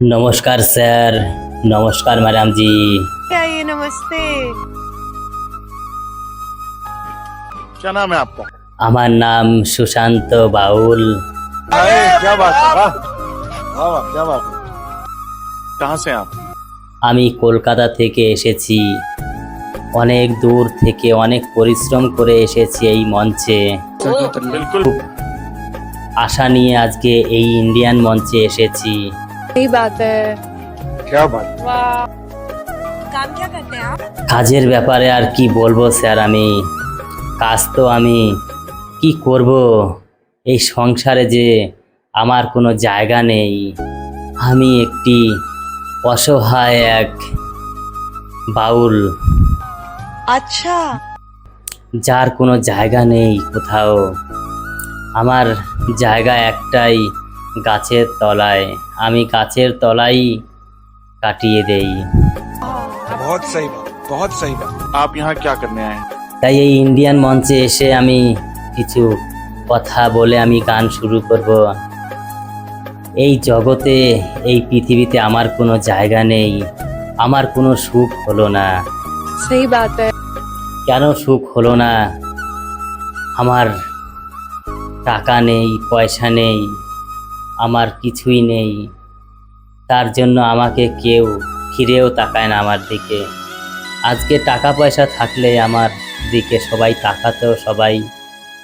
নমস্কার স্যার নমস্কার ম্যাডাম জি आइए नमस्ते क्या नाम है आपका আমার নাম সুশান্ত বাউল अरे क्या बात है वाह वाह वाह, क्या बात है कहाँ से हैं आप আমি কলকাতা থেকে এসেছি অনেক দূর থেকে অনেক পরিশ্রম করে এসেছি এই মঞ্চে बिल्कुल আশা নিয়ে আজকে এই ইন্ডিয়ান মঞ্চে এসেছি सही बात है क्या बात वाह काम क्या करते हैं आप কাজের ব্যাপারে আর কি বলবো স্যার আমি কাজ তো আমি কি করব এই সংসারে যে আমার কোনো জায়গা নেই আমি একটি অসহায় এক বাউল अच्छा যার কোনো জায়গা নেই কোথাও আমার জায়গা একটাই গাছের তলায় আমি গাছের তলাই কাটিয়ে দেই। তাই এই ইন্ডিয়ান মঞ্চে এসে আমি কিছু কথা বলে আমি গান শুরু করব। এই জগতে এই পৃথিবীতে আমার কোনো জায়গা নেই আমার কোনো সুখ হলো না। কেন সুখ হলো না? আমার টাকা নেই পয়সা নেই আমার কিছুই নেই। তার জন্য আমাকে কেউ ফিরেও তাকায় না আমার দিকে। আজকে টাকা পয়সা থাকলে আমার দিকে সবাই তাকাতো, সবাই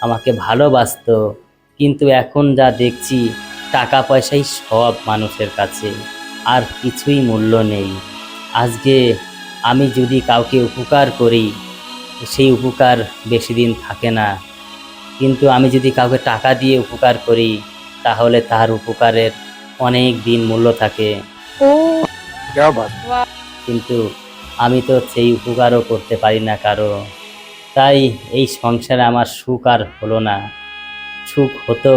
আমাকে ভালোবাসতো। কিন্তু এখন যা দেখছি টাকা পয়সাই সব মানুষের কাছে। আর কিছুই মূল্য নেই। আজকে আমি যদি কাউকে উপকার করি, সেই উপকার বেশি দিন থাকে না। কিন্তু আমি যদি কাউকে টাকা দিয়ে উপকার করি তাহলে তাহার উপকারের অনেক দিন মূল্য থাকে। কিন্তু আমি তো সেই উপকারও করতে পারি না কারও। তাই এই সংসারে আমার সুখ আর হলো না। সুখ হতো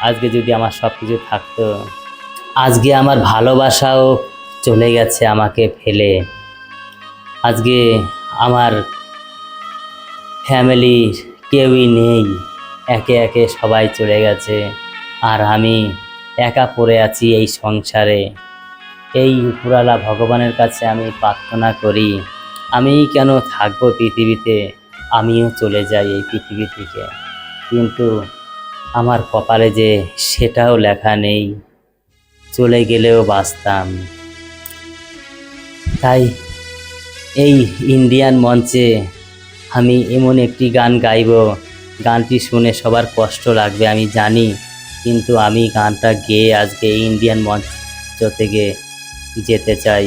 আজকে যদি আমার সব কিছু থাকতো। আজকে আমার ভালোবাসাও চলে গেছে আমাকে ফেলে। আজকে আমার ফ্যামিলির কেউই নেই। একে একে সবাই চলে গেছে। আর আমি একা পড়ে আছি এই সংসারে। এই উপরালা ভগবানের কাছে আমি প্রার্থনা করি, আমি কেন থাকব পৃথিবীতে? আমিও চলে যাই এই পৃথিবী থেকে। কিন্তু আমার কপালে যে সেটাও লেখা নেই, চলে গেলেও বাঁচতাম। তাই এই ইন্ডিয়ান মঞ্চে আমি এমন একটি গান গাইব, গানটি শুনে সবার কষ্ট লাগবে, আমি জানি। কিন্তু আমি গানটা গেয়ে আজকে ইন্ডিয়ান মঞ্চ থেকে যেতে চাই।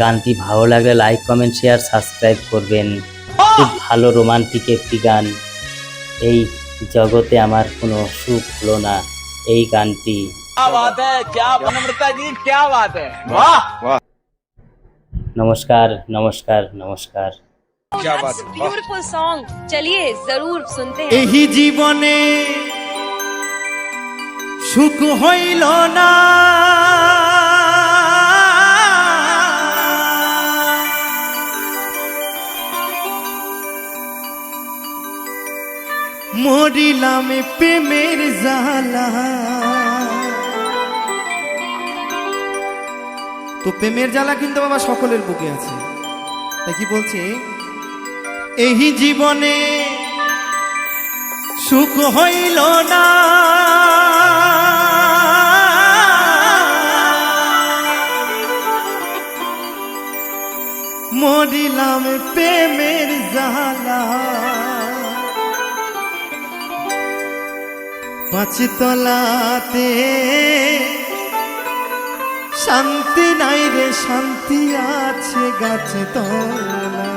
গানটি ভালো লাগলে লাইক কমেন্ট শেয়ার সাবস্ক্রাইব করবেন। খুব ভালো রোমান্টিক একটি গান। এই জগতে আমার কোনো সুখ হলো না এই গানটি। নমস্কার নমস্কার নমস্কার জরুর শুনতে এই জীবনে সুখ হইল না। মরিলাম প্রেমের জালা তো প্রেমের জ্বালা কিন্তু বাবা সকলের বুকে আছে। তাই কি বলছে? এই জীবনে সুখ হইল না। মরিলাম প্রেমের জালা পাঁচতলাতে শান্তি নাই রে শান্তি আছে গাছে তলা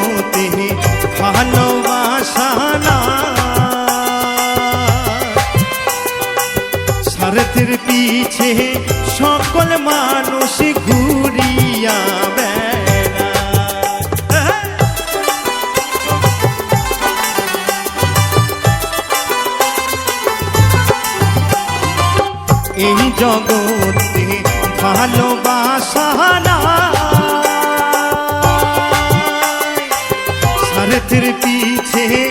জগতে ভালোবাসা না স্বার্থের পিছে সকল মানুষ ঘুরিয়া। এই জগতে ভালোবাসা না স্বার্থের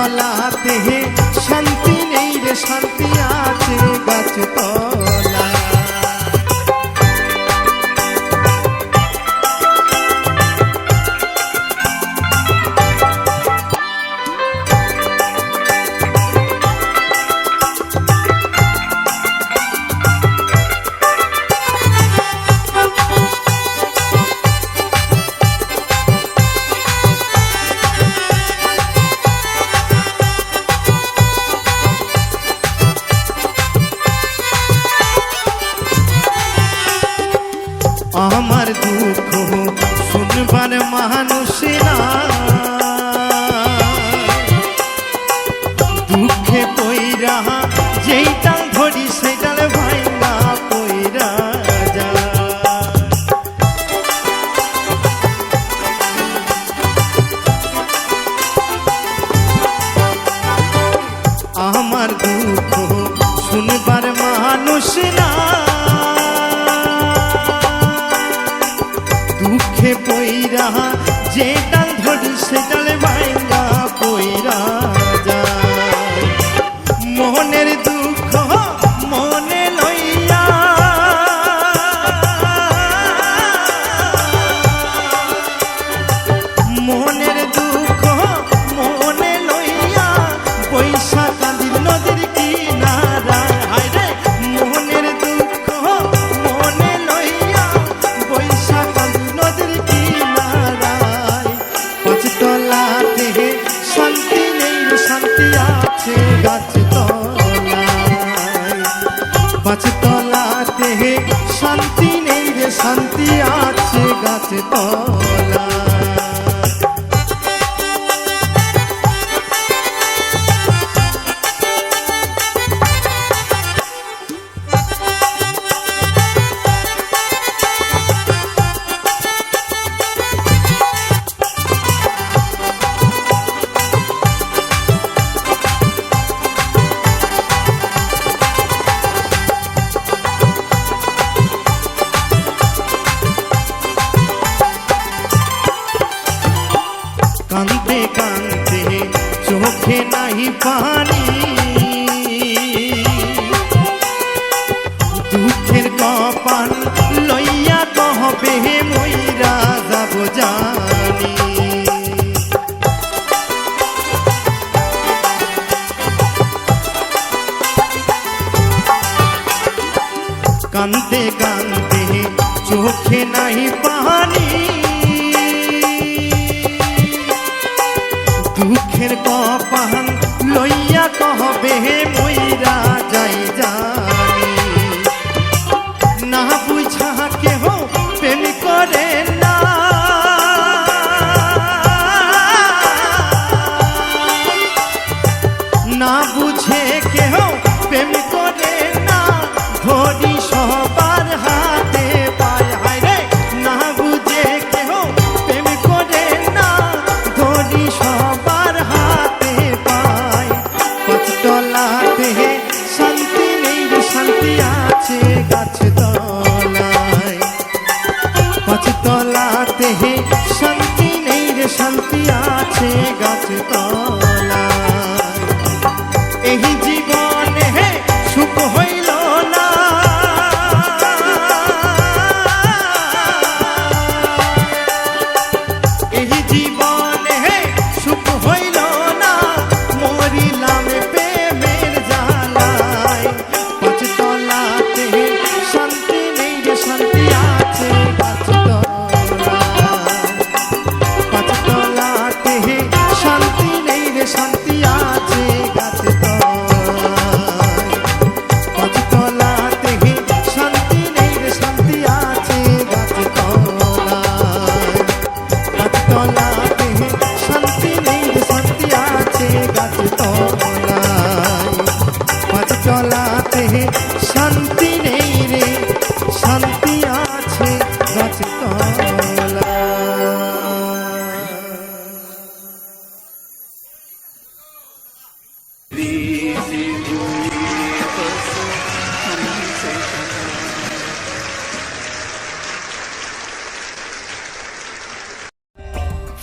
পাঁচতলাতে শান্তি নেই রে শান্তি দুঃখে পইরা, যেই ডাল ধরি সেই ডাল ভাইলা পইরা আমার দুঃখ শুনবার মানুষ না। দুঃখে পইরা, যে ডাল ধরি সে ডাল ভাইয়া পইরা চোখে নাই পানি দুঃখের কপাহান লইয়া কহবে হে মইরা যাই জানি। না বুঝা কেহ